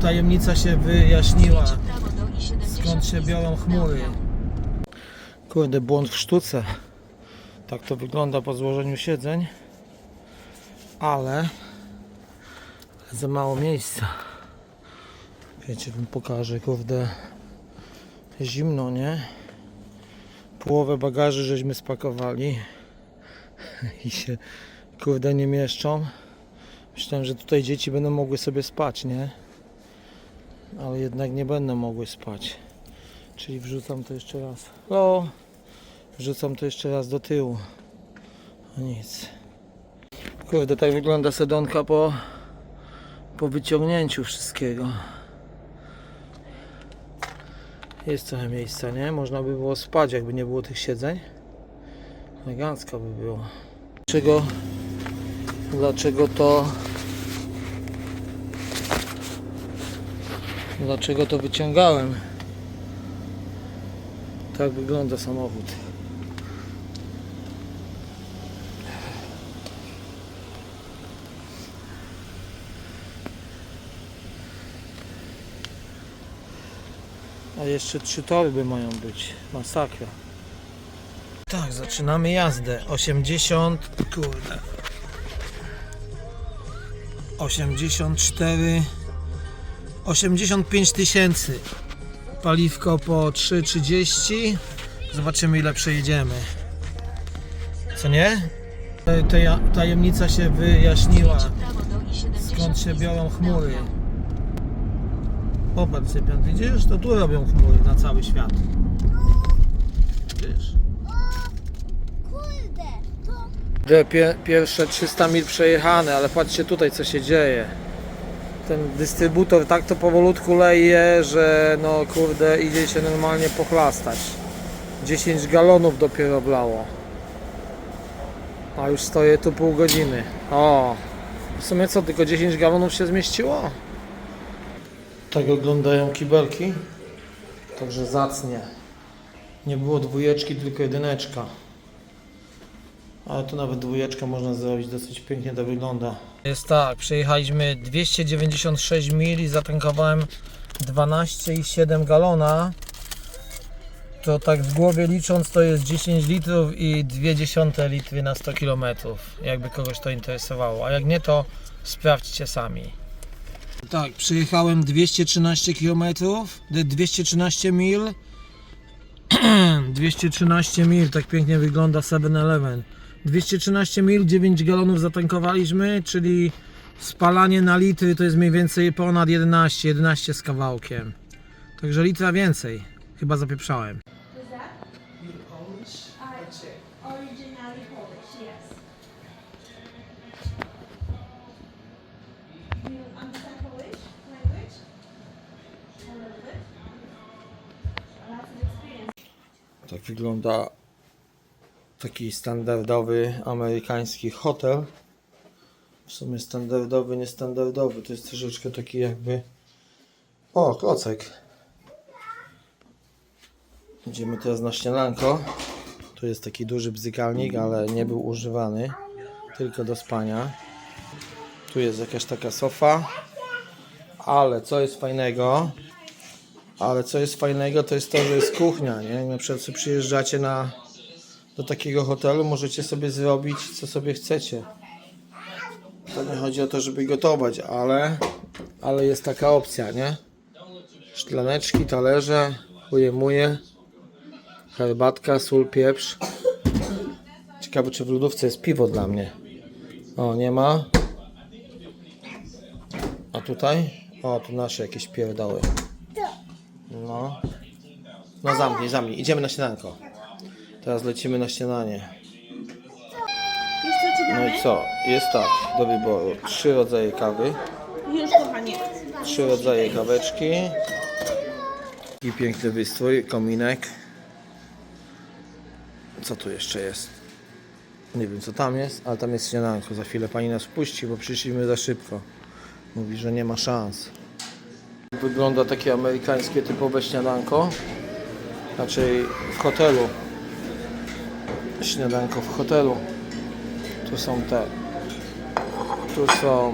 tajemnica się wyjaśniła. Skręć w prawo do I-70 Skąd się biorą chmury? Kurde, błąd w sztuce. Tak to wygląda po złożeniu siedzeń. Ale za mało miejsca. Wiecie, wam pokażę, kurde. Zimno, nie? Połowę bagaży żeśmy spakowali i się kurde nie mieszczą. Myślałem, że tutaj dzieci będą mogły sobie spać, nie? Ale jednak nie będą mogły spać. Czyli wrzucam to jeszcze raz. O! Wrzucam to jeszcze raz do tyłu. O nic. Kurde, tak wygląda sedonka po, po wyciągnięciu wszystkiego. Jest trochę miejsca, nie? Można by było spać, jakby nie było tych siedzeń. Elegancko by było. Dlaczego, dlaczego to dlaczego to wyciągałem? Tak wygląda samochód. A jeszcze trzy torby mają być. Masakra. Tak, zaczynamy jazdę. 80, kurde. 84 85 tysięcy. Paliwko po 3,30. Zobaczymy ile przejedziemy. Co nie? Tajemnica się wyjaśniła. Skręć w prawo do I-70 Skąd się biorą chmury? Popatrz Cypian, widzisz? To tu robią chmury na cały świat. Widzisz? Te pierwsze 300 mil przejechane, ale patrzcie tutaj co się dzieje. Ten dystrybutor tak to powolutku leje, że no kurde idzie się normalnie pochlastać. 10 galonów dopiero blało. A już stoję tu pół godziny. O! W sumie co, tylko 10 galonów się zmieściło? Tak oglądają kibelki. Także zacnie. Nie było dwójeczki, tylko jedyneczka. Ale tu nawet dwójeczkę można zrobić, dosyć pięknie to wygląda. Jest tak, przejechaliśmy 296 mil i zatankowałem 12,7 galona. To tak w głowie licząc to jest 10 litrów i 0,2 litry na 100 km. Jakby kogoś to interesowało. A jak nie to sprawdźcie sami. Tak, przejechałem 213 km, 213 mil. 213 mil, tak pięknie wygląda 7-Eleven. 213 mil, 9 galonów zatankowaliśmy, czyli spalanie na litry to jest mniej więcej ponad 11, 11 z kawałkiem. Także litra więcej. Chyba zapieprzałem. Tak wygląda taki standardowy amerykański hotel. W sumie standardowy, niestandardowy. To jest troszeczkę taki jakby... O, klocek. Idziemy teraz na śniadanko. Tu jest taki duży bzykalnik, ale nie był używany. Tylko do spania. Tu jest jakaś taka sofa. Ale co jest fajnego? Ale co jest fajnego, to jest to, że jest kuchnia, nie? Na przykład przyjeżdżacie na, do takiego hotelu, możecie sobie zrobić, co sobie chcecie. To nie chodzi o to, żeby gotować, ale, ale jest taka opcja, nie? Szklaneczki, talerze, ujemuje, herbatka, sól, pieprz. Ciekawe, czy w lodówce jest piwo dla mnie. O, nie ma. A tutaj? O, tu nasze jakieś pierdoły. No. No zamknij, zamknij. Idziemy na śniadanko. Teraz lecimy na śniadanie. No i co? Jest tak, do wyboru. Trzy rodzaje kawy, Już kochanie. trzy rodzaje kaweczki. I piękny wystrój, kominek. Co tu jeszcze jest? Nie wiem co tam jest, ale tam jest śniadanko. Za chwilę pani nas puści, bo przyszliśmy za szybko. Mówi, że nie ma szans. Wygląda takie amerykańskie typowe śniadanko. Raczej w hotelu śniadanko w hotelu. Tu są te. Tu są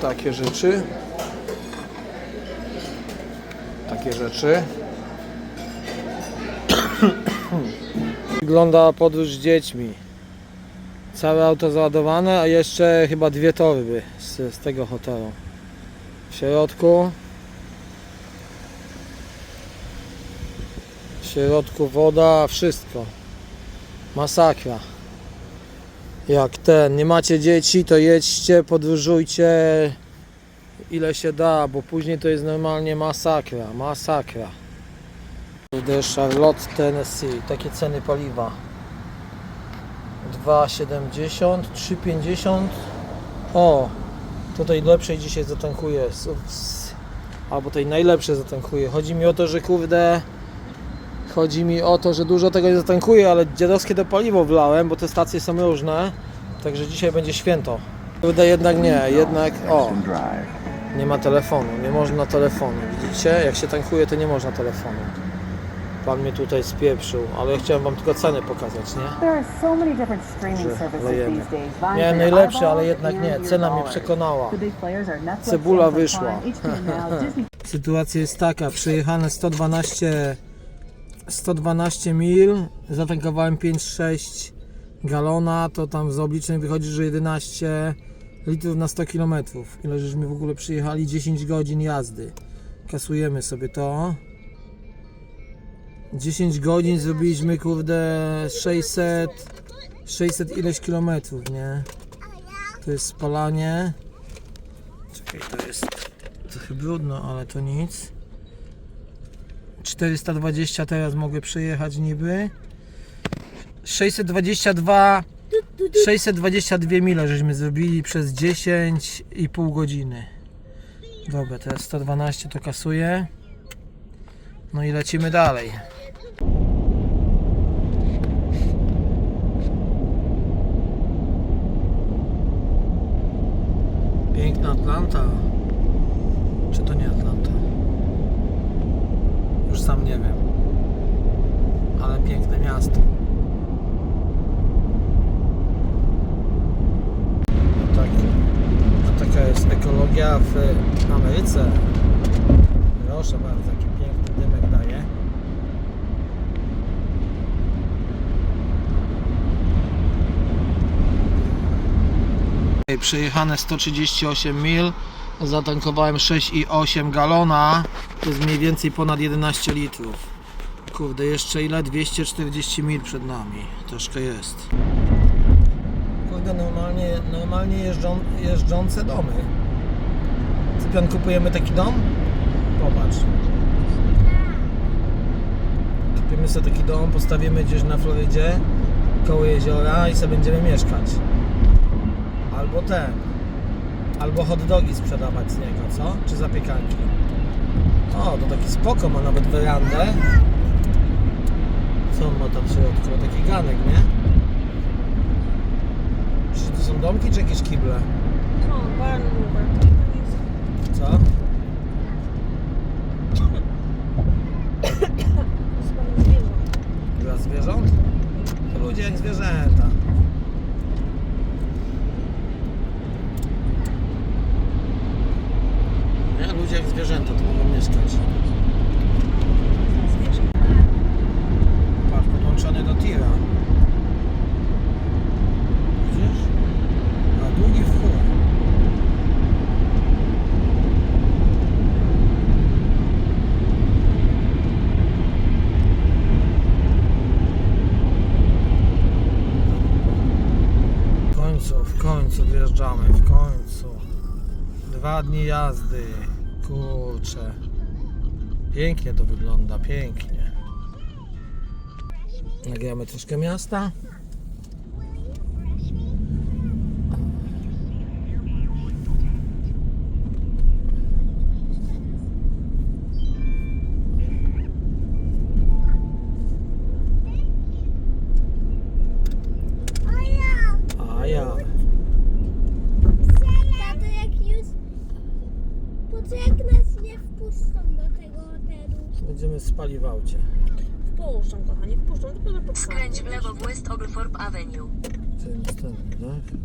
takie rzeczy. Takie rzeczy. Wygląda podróż z dziećmi. Całe auto załadowane, a jeszcze chyba dwie torby z, z tego hotelu. W środku W środku woda, wszystko. Masakra. Jak ten, nie macie dzieci, to jedźcie, podróżujcie ile się da, bo później to jest normalnie masakra, masakra. Kurde, Charlotte, Tennessee, takie ceny paliwa. 2,70, 3,50. O, tutaj lepszej dzisiaj zatankuję. Albo tej najlepszej zatankuję. Chodzi mi o to, że kurde. Chodzi mi o to, że dużo tego nie zatankuję, ale dziadowskie to paliwo wlałem, bo te stacje są różne. Także dzisiaj będzie święto. Kurde, jednak nie, jednak. O, nie ma telefonu, nie można telefonu. Widzicie? Jak się tankuje, to nie można telefonu. Pan mnie tutaj spieprzył, ale ja chciałem wam tylko ceny pokazać, nie? Że lejemy. Miałem najlepsze, ale jednak nie. Cena mnie przekonała. Cebula wyszła. Sytuacja jest taka, przejechane 112 112 mil, zatankowałem 5-6 galona, to tam z obliczeń wychodzi, że 11 litrów na 100 km. Ile żeśmy w ogóle przyjechali? 10 godzin jazdy. Kasujemy sobie to. 10 godzin zrobiliśmy kurde 600 600 ileś kilometrów, nie? To jest spalanie. Czekaj, to jest trochę brudno, ale to nic. 420 teraz mogę przejechać niby. 622 622 mile żeśmy zrobili przez 10,5 godziny. Dobra, teraz 112 to kasuję. No i lecimy dalej. Piękna Atlanta. Czy to nie Atlanta? Sam nie wiem. Ale piękne miasto. No tak, no taka jest ekologia w Ameryce. Proszę bardzo, jaki piękny dymek daje. Przejechane 138 mil, zatankowałem 6,8 galona, to jest mniej więcej ponad 11 litrów. Kurde, jeszcze ile? 240 mil przed nami, troszkę jest. Kurde, normalnie, normalnie jeżdżą, jeżdżące domy. Cypian, kupujemy taki dom? Popatrz. Kupimy sobie taki dom, postawimy gdzieś na Florydzie, koło jeziora i sobie będziemy mieszkać. Albo ten. Albo hot dogi sprzedawać z niego, co? Czy zapiekanki? O, to taki spoko, ma nawet werandę. Co on ma tam w środku? Taki ganek, nie? Czy to są domki, czy jakieś kible? O, barn mover. Co? Dla zwierząt? To ludzie jak zwierzęta. Ludzie jak zwierzęta to mogą mieszkać. Patrz, podłączony do tira. Widzisz? A długi w. W końcu, w końcu wjeżdżamy, w końcu. Dwa dni jazdy. Kurczę. Pięknie to wygląda, pięknie. Nagramy troszkę miasta. A ja. Tato, jak już... Po co jak nas nie wpuszczą do tego Będziemy spali w aucie. Wpuszczą, kochanie, wpuszczą, tylko że pod Skręć w lewo w West Oglethorpe Avenue. Ten, ten, tak?